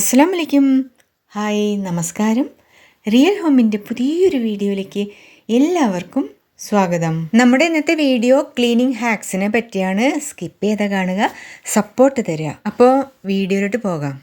അസ്സാം വലൈക്കും ഹായ് നമസ്കാരം. റിയൽ ഹോമിന്റെ പുതിയൊരു വീഡിയോയിലേക്ക് എല്ലാവർക്കും സ്വാഗതം. നമ്മുടെ ഇന്നത്തെ വീഡിയോ ക്ലീനിങ് ഹാക്സിനെ പറ്റിയാണ്. സ്കിപ്പ് ചെയ്ത കാണുക സപ്പോർട്ട് തരിക. അപ്പോൾ വീഡിയോയിലോട്ട് പോകാം.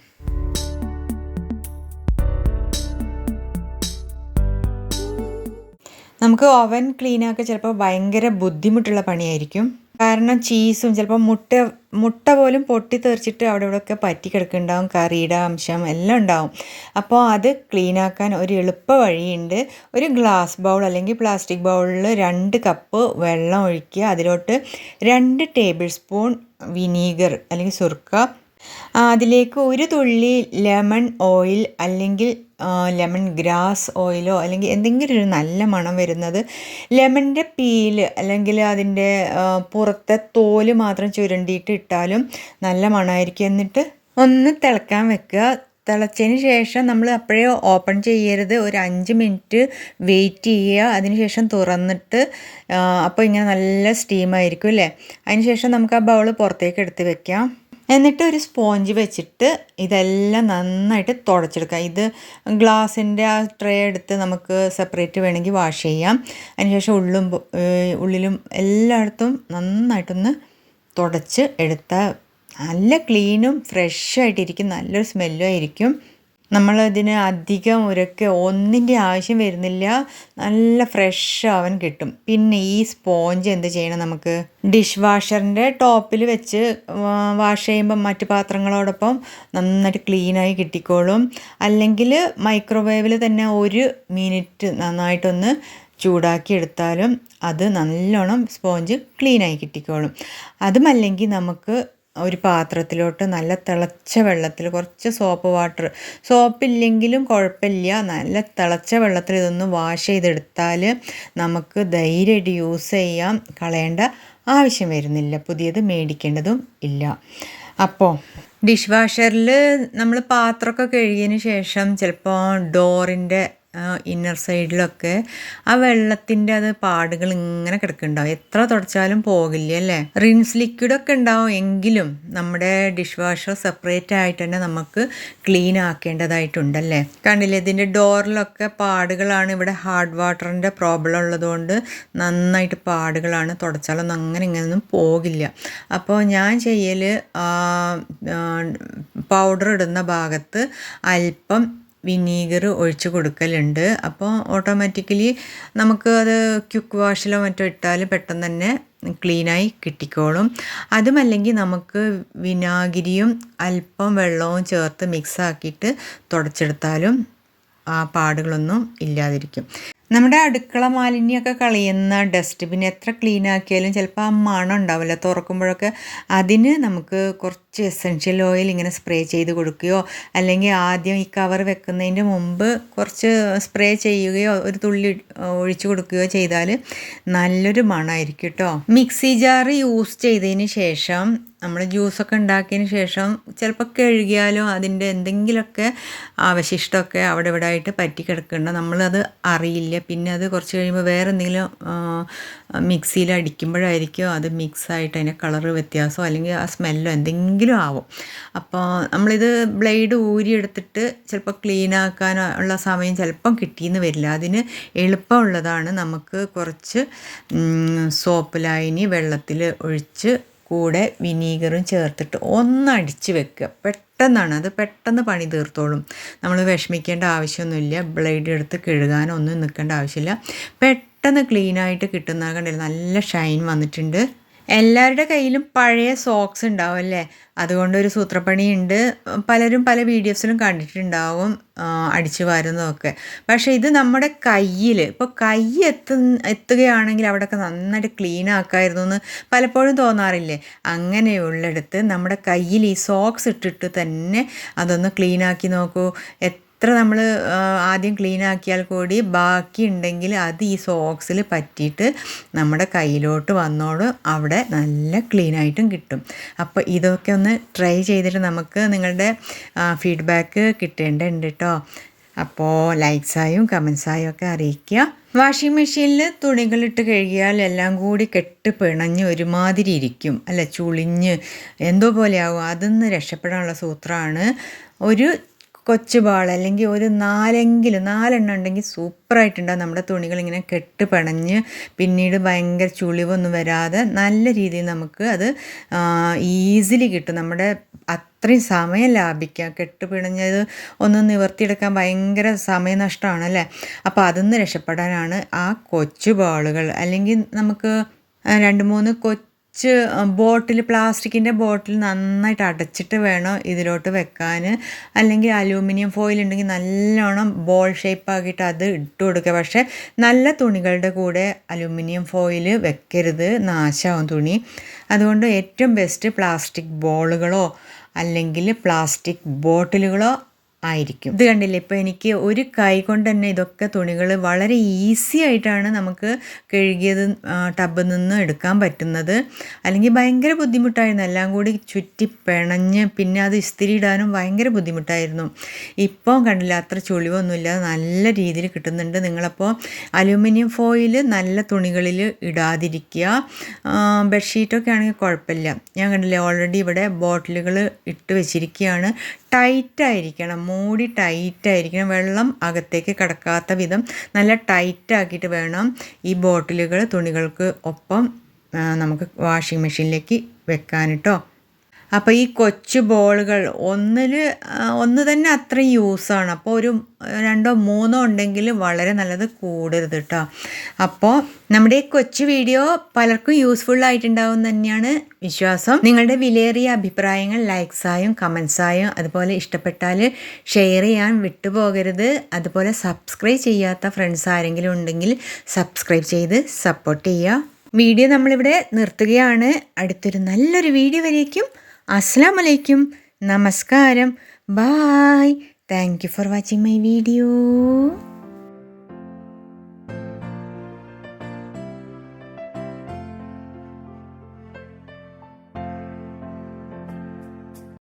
നമുക്ക് ഓവൻ ക്ലീനാക്കുക ചിലപ്പോൾ ഭയങ്കര ബുദ്ധിമുട്ടുള്ള പണിയായിരിക്കും. കാരണം ചീസും ചിലപ്പോൾ മുട്ട മുട്ട പോലും പൊട്ടി തെറിച്ചിട്ട് അവിടെ ഇവിടെയൊക്കെ പറ്റി കിടക്കുന്നുണ്ടാവും കറിയുടെ അംശം എല്ലാം ഉണ്ടാവും. അപ്പോൾ അത് ക്ലീൻ ആക്കാൻ ഒരു എളുപ്പ വഴിയുണ്ട്. ഒരു ഗ്ലാസ് ബൗൾ അല്ലെങ്കിൽ പ്ലാസ്റ്റിക് ബൗളിൽ രണ്ട് കപ്പ് വെള്ളം ഒഴിക്കുക. അതിലോട്ട് രണ്ട് ടേബിൾ സ്പൂൺ വിനീഗർ അല്ലെങ്കിൽ സുർക്ക അതിലേക്ക് ഒരു തുള്ളി ലെമൺ ഓയിൽ അല്ലെങ്കിൽ ലെമൺ ഗ്രാസ് ഓയിലോ അല്ലെങ്കിൽ എന്തെങ്കിലും ഒരു നല്ല മണം വരുന്നത് ലെമണിന്റെ പീൽ അല്ലെങ്കിൽ അതിന്റെ പുറത്തെ തോൽ മാത്രം ചുരണ്ടിയിട്ട് ഇട്ടാലും നല്ല മണമായിരിക്കും. എന്നിട്ട് ഒന്ന് തിളക്കാൻ വെക്കുക. തിളച്ചതിന് ശേഷം നമ്മൾ അപ്പോഴേ ഓപ്പൺ ചെയ്യരുത്. ഒരു അഞ്ച് മിനിറ്റ് വെയിറ്റ് ചെയ്യുക. അതിന് ശേഷം തുറന്നിട്ട് അപ്പോൾ ഇങ്ങനെ നല്ല സ്റ്റീമായിരിക്കും അല്ലേ? അതിന് ശേഷം നമുക്ക് ആ ബൗൾ പുറത്തേക്ക് എടുത്ത് വെക്കാം. എന്നിട്ട് ഒരു സ്പോഞ്ച് വെച്ചിട്ട് ഇതെല്ലാം നന്നായിട്ട് തുടച്ചെടുക്കുക. ഇത് ഗ്ലാസിന്റെ ആ ട്രേ എടുത്ത് നമുക്ക് സെപ്പറേറ്റ് വേണമെങ്കിൽ വാഷ് ചെയ്യാം. അതിനുശേഷം ഉള്ളും ഉള്ളിലും എല്ലായിടത്തും നന്നായിട്ടൊന്ന് തുടച്ച് എടുത്താൽ നല്ല ക്ലീനും ഫ്രഷായിട്ടിരിക്കും. നല്ലൊരു സ്മെല്ലും ആയിരിക്കും. നമ്മളതിന് അധികം ഉരക്ക് ഒന്നിന്റെ ആവശ്യം വരുന്നില്ല. നല്ല ഫ്രഷ് ആവാൻ കിട്ടും. പിന്നെ ഈ സ്പോഞ്ച് എന്ത് ചെയ്യണം നമുക്ക്? ഡിഷ് വാഷറിന്റെ ടോപ്പിൽ വെച്ച് വാഷ് ചെയ്യുമ്പം മറ്റ് പാത്രങ്ങളോടൊപ്പം നന്നായിട്ട് ക്ലീനായി കിട്ടിക്കോളും. അല്ലെങ്കിൽ മൈക്രോവേവിൽ തന്നെ ഒരു മിനിറ്റ് നന്നായിട്ടൊന്ന് ചൂടാക്കി എടുത്താലും അത് നല്ലോണം സ്പോഞ്ച് ക്ലീനായി കിട്ടിക്കോളും. അതുമല്ലെങ്കിൽ നമുക്ക് ഒരു പാത്രത്തിലോട്ട് നല്ല തിളച്ച വെള്ളത്തിൽ കുറച്ച് സോപ്പ് വാട്ടർ സോപ്പില്ലെങ്കിലും കുഴപ്പമില്ല. നല്ല തിളച്ച വെള്ളത്തിൽ ഇതൊന്ന് വാഷ് ചെയ്തെടുത്താൽ നമുക്ക് ധൈര്യമായിട്ട് യൂസ് ചെയ്യാം. കളയേണ്ട ആവശ്യം വരുന്നില്ല. പുതിയത് മേടിക്കേണ്ടതും ഇല്ല. അപ്പോൾ ഡിഷ് വാഷറിൽ നമ്മൾ പാത്രമൊക്കെ കഴുകിയതിന് ശേഷം ചിലപ്പോൾ ഡോറിന്റെ ഇന്നർ സൈഡിലൊക്കെ ആ വെള്ളത്തിന്റെ അത് പാടുകൾ ഇങ്ങനെ കിടക്കുന്നുണ്ടാവും. എത്ര തുടച്ചാലും പോകില്ല അല്ലേ? റിൻസ് ലിക്വിഡൊക്കെ ഉണ്ടാവും എങ്കിലും നമ്മുടെ ഡിഷ് വാഷർ സെപ്പറേറ്റ് ആയിട്ട് തന്നെ നമുക്ക് ക്ലീൻ ആക്കേണ്ടതായിട്ടുണ്ടല്ലേ കണ്ടില്ലേ? ഇതിന്റെ ഡോറിലൊക്കെ പാടുകളാണ് ഇവിടെ ഹാർഡ് വാട്ടറിന്റെ പ്രോബ്ലം ഉള്ളതുകൊണ്ട് നന്നായിട്ട് പാടുകളാണ് തുടച്ചാലൊന്നും അങ്ങനെ ഇങ്ങനെയൊന്നും പോകില്ല. അപ്പോൾ ഞാൻ ചെയ്യൽ പൗഡർ ഇടുന്ന ഭാഗത്ത് അല്പം വിനീഗർ ഒഴിച്ച് കൊടുക്കലുണ്ട്. അപ്പോൾ ഓട്ടോമാറ്റിക്കലി നമുക്ക് അത് ക്യുക്ക് വാഷിലോ മറ്റോ ഇട്ടാൽ പെട്ടെന്ന് തന്നെ ക്ലീനായി കിട്ടിക്കോളും. അതുമല്ലെങ്കിൽ നമുക്ക് വിനാഗിരിയും അല്പം വെള്ളവും ചേർത്ത് മിക്സാക്കിയിട്ട് തുടച്ചെടുത്താലും ആ പാടുകളൊന്നും ഇല്ലാതിരിക്കും. നമ്മുടെ അടുക്കള മാലിന്യമൊക്കെ കളയുന്ന ഡസ്റ്റ്ബിൻ എത്ര ക്ലീൻ ആക്കിയാലും ചിലപ്പോൾ ആ മണം ഉണ്ടാവില്ല. തുറക്കുമ്പോഴൊക്കെ അതിന് നമുക്ക് കുറച്ച് എസെൻഷ്യൽ ഓയിൽ ഇങ്ങനെ സ്പ്രേ ചെയ്ത് കൊടുക്കുകയോ അല്ലെങ്കിൽ ആദ്യം ഈ കവർ വെക്കുന്നതിന്റെ മുമ്പ് കുറച്ച് സ്പ്രേ ചെയ്യുകയോ ഒരു തുള്ളി ഒഴിച്ചു കൊടുക്കുകയോ ചെയ്താൽ നല്ലൊരു മണമായിരിക്കും കേട്ടോ മിക്സി ജാർ യൂസ് ചെയ്തതിന് ശേഷം നമ്മൾ ജ്യൂസൊക്കെ ഉണ്ടാക്കിയതിന് ശേഷം ചിലപ്പോൾ കഴുകിയാലോ അതിന്റെ എന്തെങ്കിലുമൊക്കെ അവശിഷ്ടമൊക്കെ അവിടെ ഇവിടെ ആയിട്ട് പറ്റി കിടക്കുന്നുണ്ട് നമ്മളത് അറിയില്ല. പിന്നെ അത് കുറച്ച് കഴിയുമ്പോൾ വേറെ എന്തെങ്കിലും മിക്സിയിൽ അടിക്കുമ്പോഴായിരിക്കും അത് മിക്സായിട്ട് അതിന്റെ കളറ് വ്യത്യാസമോ അല്ലെങ്കിൽ ആ സ്മെല്ലോ എന്തെങ്കിലും ആവും. അപ്പോൾ നമ്മളിത് ബ്ലേഡ് ഊരിയെടുത്തിട്ട് ചിലപ്പോൾ ക്ലീൻ ആക്കാൻ ഉള്ള സമയം ചിലപ്പം കിട്ടിയെന്ന് വരില്ല. അതിന് എളുപ്പമുള്ളതാണ് നമുക്ക് കുറച്ച് സോപ്പ് ലായനി വെള്ളത്തിൽ ഒഴിച്ച് കൂടെ വിനീഗറും ചേർത്തിട്ട് ഒന്നടിച്ച് വെക്കുക. പെട്ടെന്നാണ്. അത് പെട്ടെന്ന് പണി തീർത്തോളും. നമ്മൾ വിഷമിക്കേണ്ട ആവശ്യമൊന്നുമില്ല. ബ്ലേഡ് എടുത്ത് കഴുകാനൊന്നും നിൽക്കേണ്ട ആവശ്യമില്ല. പെട്ടെന്ന് ക്ലീനായിട്ട് കിട്ടുന്ന കണ്ടില്ല? നല്ല ഷൈൻ വന്നിട്ടുണ്ട്. എല്ലാവരുടെ കയ്യിലും പഴയ സോക്സ് ഉണ്ടാവും അല്ലേ? അതുകൊണ്ടൊരു സൂത്രപ്പണിയുണ്ട്. പലരും പല വീഡിയോസിലും കണ്ടിട്ടുണ്ടാവും അടിച്ചു വാരുന്നതൊക്കെ. പക്ഷേ ഇത് നമ്മുടെ കയ്യിൽ ഇപ്പോൾ കൈ എത്തു എത്തുകയാണെങ്കിൽ അവിടെയൊക്കെ നന്നായിട്ട് ക്ലീൻ ആക്കായിരുന്നു എന്ന് പലപ്പോഴും തോന്നാറില്ലേ? അങ്ങനെയുള്ളിടത്ത് നമ്മുടെ കയ്യിൽ ഈ സോക്സ് ഇട്ടിട്ട് തന്നെ അതൊന്ന് ക്ലീൻ ആക്കി നോക്കൂ. എത്ര നമ്മൾ ആദ്യം ക്ലീൻ ആക്കിയാൽ കൂടി ബാക്കി ഉണ്ടെങ്കിൽ അത് ഈ സോക്സിൽ പറ്റിയിട്ട് നമ്മുടെ കയ്യിലോട്ട് വന്നോളും. അവിടെ നല്ല ക്ലീൻ ആയിട്ടും കിട്ടും. അപ്പോൾ ഇതൊക്കെ ഒന്ന് ട്രൈ ചെയ്തിട്ട് നമുക്ക് നിങ്ങളുടെ ഫീഡ്ബാക്ക് കിട്ടേണ്ടതുണ്ട് കേട്ടോ അപ്പോൾ ലൈക്സായും കമൻസായും ഒക്കെ അറിയിക്കുക. വാഷിംഗ് മെഷീനിൽ തുണികളിട്ട് കഴുകിയാൽ എല്ലാം കൂടി കെട്ട് പിണഞ്ഞ് ഒരുമാതിരി ഇരിക്കും. അല്ല ചുളിഞ്ഞ് എന്തോ പോലെയാവും അതിൽ രക്ഷപ്പെടാനുള്ള സൂത്രമാണ് ഒരു കൊച്ചു ബോൾ അല്ലെങ്കിൽ ഒരു നാലെങ്കിലും നാലെണ്ണം ഉണ്ടെങ്കിൽ സൂപ്പറായിട്ടുണ്ടാകും നമ്മുടെ തുണികൾ ഇങ്ങനെ കെട്ട് പണഞ്ഞ് പിന്നീട് ഭയങ്കര ചുളിവൊന്നും വരാതെ നല്ല രീതിയിൽ നമുക്ക് അത് ഈസിലി കിട്ടും. നമ്മുടെ അത്രയും സമയം ലാഭിക്കാം. കെട്ട് പിണഞ്ഞത് ഒന്ന് നിവർത്തിയെടുക്കാൻ ഭയങ്കര സമയനഷ്ടമാണ് അല്ലേ? അപ്പോൾ അതിൽ നിന്ന് രക്ഷപ്പെടാനാണ് ആ കൊച്ചു ബോളുകൾ അല്ലെങ്കിൽ നമുക്ക് രണ്ട് മൂന്ന് കൊച്ചു ബോട്ടിൽ പ്ലാസ്റ്റിക്കിന്റെ ബോട്ടിൽ നന്നായിട്ട് അടച്ചിട്ട് വേണം ഇതിലോട്ട് വെക്കാൻ അല്ലെങ്കിൽ അലൂമിനിയം ഫോയിൽ ഉണ്ടെങ്കിൽ നല്ലോണം ബോൾ ഷേപ്പ് ആക്കിയിട്ട് അത് ഇട്ട് കൊടുക്കുക. പക്ഷേ നല്ല തുണികളുടെ കൂടെ അലൂമിനിയം ഫോയിൽ വെക്കരുത്. നാശമാവും തുണി. അതുകൊണ്ട് ഏറ്റവും ബെസ്റ്റ് പ്ലാസ്റ്റിക് ബോളുകളോ അല്ലെങ്കിൽ പ്ലാസ്റ്റിക് ബോട്ടിലുകളോ ആയിരിക്കും. ഇത് കണ്ടില്ലേ? ഇപ്പോൾ എനിക്ക് ഒരു കൈ കൊണ്ട് തന്നെ ഇതൊക്കെ തുണികൾ വളരെ ഈസി ആയിട്ടാണ് നമുക്ക് കഴുകിയത് ടബിൽ നിന്ന് എടുക്കാൻ പറ്റുന്നത്. അല്ലെങ്കിൽ ഭയങ്കര ബുദ്ധിമുട്ടായിരുന്നു. എല്ലാം കൂടി ചുറ്റി പിണഞ്ഞ് പിന്നെ അത് ഇസ്തിരി ഇടാനും ഭയങ്കര ബുദ്ധിമുട്ടായിരുന്നു. ഇപ്പോൾ കണ്ടില്ല? അത്ര ചുളിവൊന്നുമില്ല. നല്ല രീതിയിൽ കിട്ടുന്നുണ്ട്. നിങ്ങളപ്പോൾ അലുമിനിയം ഫോയിൽ നല്ല തുണികളിൽ ഇടാതിരിക്കുക. ബെഡ്ഷീറ്റൊക്കെ ആണെങ്കിൽ കുഴപ്പമില്ല. ഞാൻ കണ്ടില്ലേ? ഓൾറെഡി ഇവിടെ ബോട്ടിലുകൾ ഇട്ട് വെച്ചിരിക്കുകയാണ്. ടൈറ്റായിരിക്കണം മൂടി ടൈറ്റായിരിക്കണം വെള്ളം അകത്തേക്ക് കിടക്കാത്ത വിധം നല്ല ടൈറ്റാക്കിയിട്ട് വേണം ഈ ബോട്ടിലുകൾ തുണികൾക്ക് ഒപ്പം നമുക്ക് വാഷിംഗ് മെഷീനിലേക്ക് വെക്കാൻ കേട്ടോ അപ്പോൾ ഈ കൊച്ചു ബോളുകൾ ഒന്നിൽ ഒന്ന് തന്നെ അത്രയും യൂസാണ് അപ്പോൾ ഒരു രണ്ടോ മൂന്നോ ഉണ്ടെങ്കിൽ വളരെ നല്ലത് കൂടരുത് കേട്ടോ അപ്പോൾ നമ്മുടെ ഈ കൊച്ചു വീഡിയോ പലർക്കും യൂസ്ഫുൾ ആയിട്ടുണ്ടാവും തന്നെയാണ് വിശ്വാസം. നിങ്ങളുടെ വിലയേറിയ അഭിപ്രായങ്ങൾ ലൈക്സായും കമൻസായും അതുപോലെ ഇഷ്ടപ്പെട്ടാൽ ഷെയർ ചെയ്യാൻ വിട്ടുപോകരുത്. അതുപോലെ സബ്സ്ക്രൈബ് ചെയ്യാത്ത ഫ്രണ്ട്സ് ആരെങ്കിലും ഉണ്ടെങ്കിൽ സബ്സ്ക്രൈബ് ചെയ്ത് സപ്പോർട്ട് ചെയ്യുക. വീഡിയോ നമ്മളിവിടെ നിർത്തുകയാണ്. അടുത്തൊരു നല്ലൊരു വീഡിയോ വരേക്കും. അസ്സാം വലൈക്കും നമസ്കാരം. Bye thank you for watching my video